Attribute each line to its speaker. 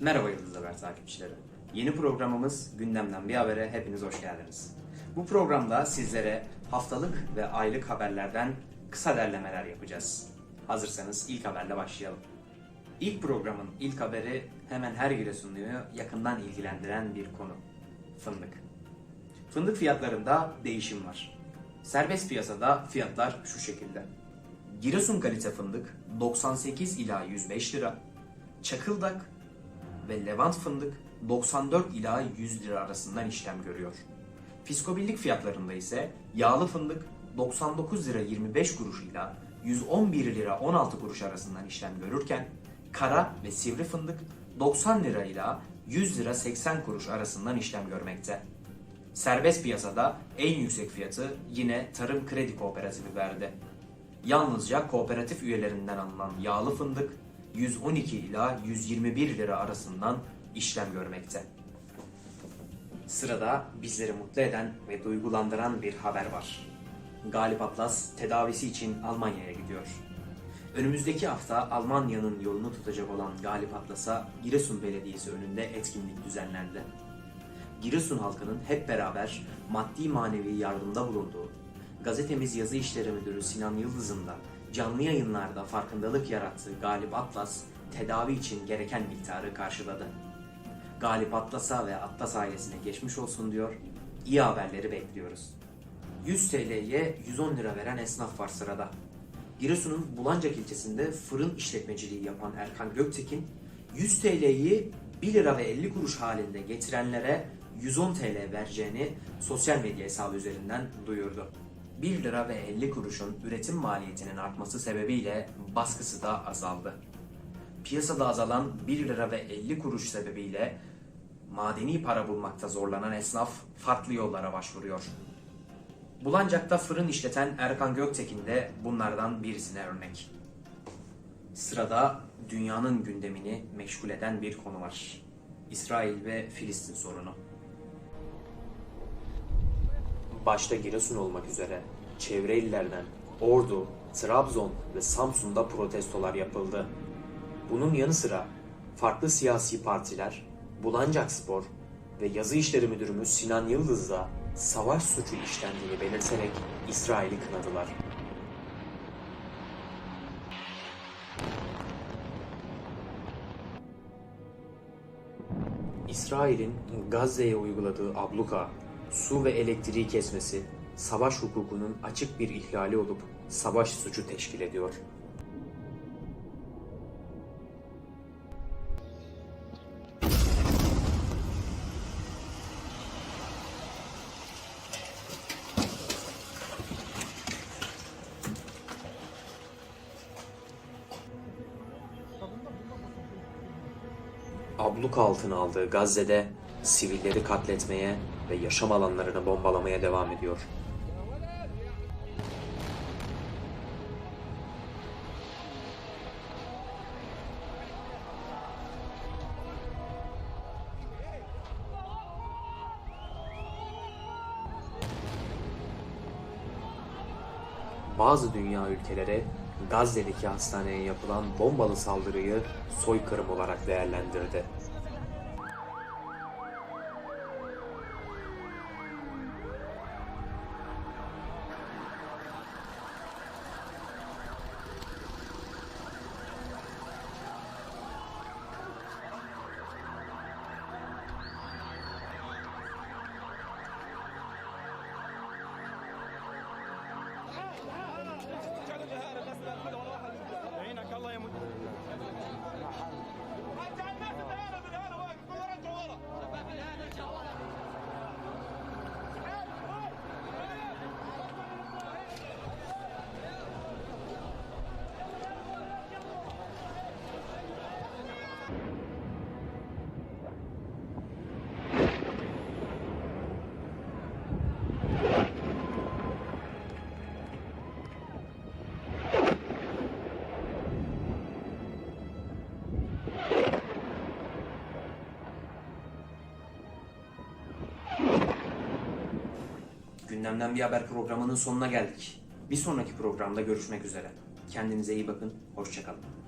Speaker 1: Merhaba Yıldız Haber takipçileri. Yeni programımız Gündemden Bir Habere hepiniz hoş geldiniz. Bu programda sizlere haftalık ve aylık haberlerden kısa derlemeler yapacağız. Hazırsanız ilk haberle başlayalım. İlk programın ilk haberi hemen her Giresunluyu yakından ilgilendiren bir konu. Fındık. Fındık fiyatlarında değişim var. Serbest piyasada fiyatlar şu şekilde. Giresun kalite fındık 98 ila 105 lira. Çakıldak ve Levant fındık 94 ila 100 lira arasından işlem görüyor. Fiskobillik fiyatlarında ise yağlı fındık 99 lira 25 kuruş ila 111 lira 16 kuruş arasından işlem görürken kara ve sivri fındık 90 lira ila 100 lira 80 kuruş arasından işlem görmekte. Serbest piyasada en yüksek fiyatı yine Tarım Kredi Kooperatifi verdi. Yalnızca kooperatif üyelerinden alınan yağlı fındık 112 ila 121 lira arasından işlem görmekte. Sırada bizleri mutlu eden ve duygulandıran bir haber var. Galip Atlas tedavisi için Almanya'ya gidiyor. Önümüzdeki hafta Almanya'nın yolunu tutacak olan Galip Atlas'a Giresun Belediyesi önünde etkinlik düzenlendi. Giresun halkının hep beraber maddi manevi yardımda bulunduğu, gazetemiz yazı işleri müdürü Sinan Yıldız'ın da canlı yayınlarda farkındalık yarattığı Galip Atlas tedavi için gereken miktarı karşıladı. Galip Atlas'a ve Atlas ailesine geçmiş olsun diyor, iyi haberleri bekliyoruz. 100 TL'ye 110 lira veren esnaf var sırada. Giresun'un Bulancak ilçesinde fırın işletmeciliği yapan Erkan Göktekin, 100 TL'yi 1 lira ve 50 kuruş halinde getirenlere 110 TL vereceğini sosyal medya hesabı üzerinden duyurdu. 1 lira ve 50 kuruşun üretim maliyetinin artması sebebiyle baskısı da azaldı. Piyasada azalan 1 lira ve 50 kuruş sebebiyle madeni para bulmakta zorlanan esnaf farklı yollara başvuruyor. Bulancak'ta fırın işleten Erkan Göktekin de bunlardan birisine örnek. Sırada dünyanın gündemini meşgul eden bir konu var. İsrail ve Filistin sorunu. Başta Giresun olmak üzere çevre illerden Ordu, Trabzon ve Samsun'da protestolar yapıldı. Bunun yanı sıra farklı siyasi partiler, Bulancak Spor ve Yazı İşleri Müdürümüz Sinan Yıldız da savaş suçu işlendiğini belirterek İsrail'i kınadılar. İsrail'in Gazze'ye uyguladığı abluka, su ve elektriği kesmesi, savaş hukukunun açık bir ihlali olup savaş suçu teşkil ediyor. Abluka altına aldığı Gazze'de sivilleri katletmeye ve yaşam alanlarını bombalamaya devam ediyor. Bazı dünya ülkeleri Gazze'deki hastaneye yapılan bombalı saldırıyı soykırım olarak değerlendirdi. Gündemden bir haber programının sonuna geldik. Bir sonraki programda görüşmek üzere. Kendinize iyi bakın, hoşçakalın.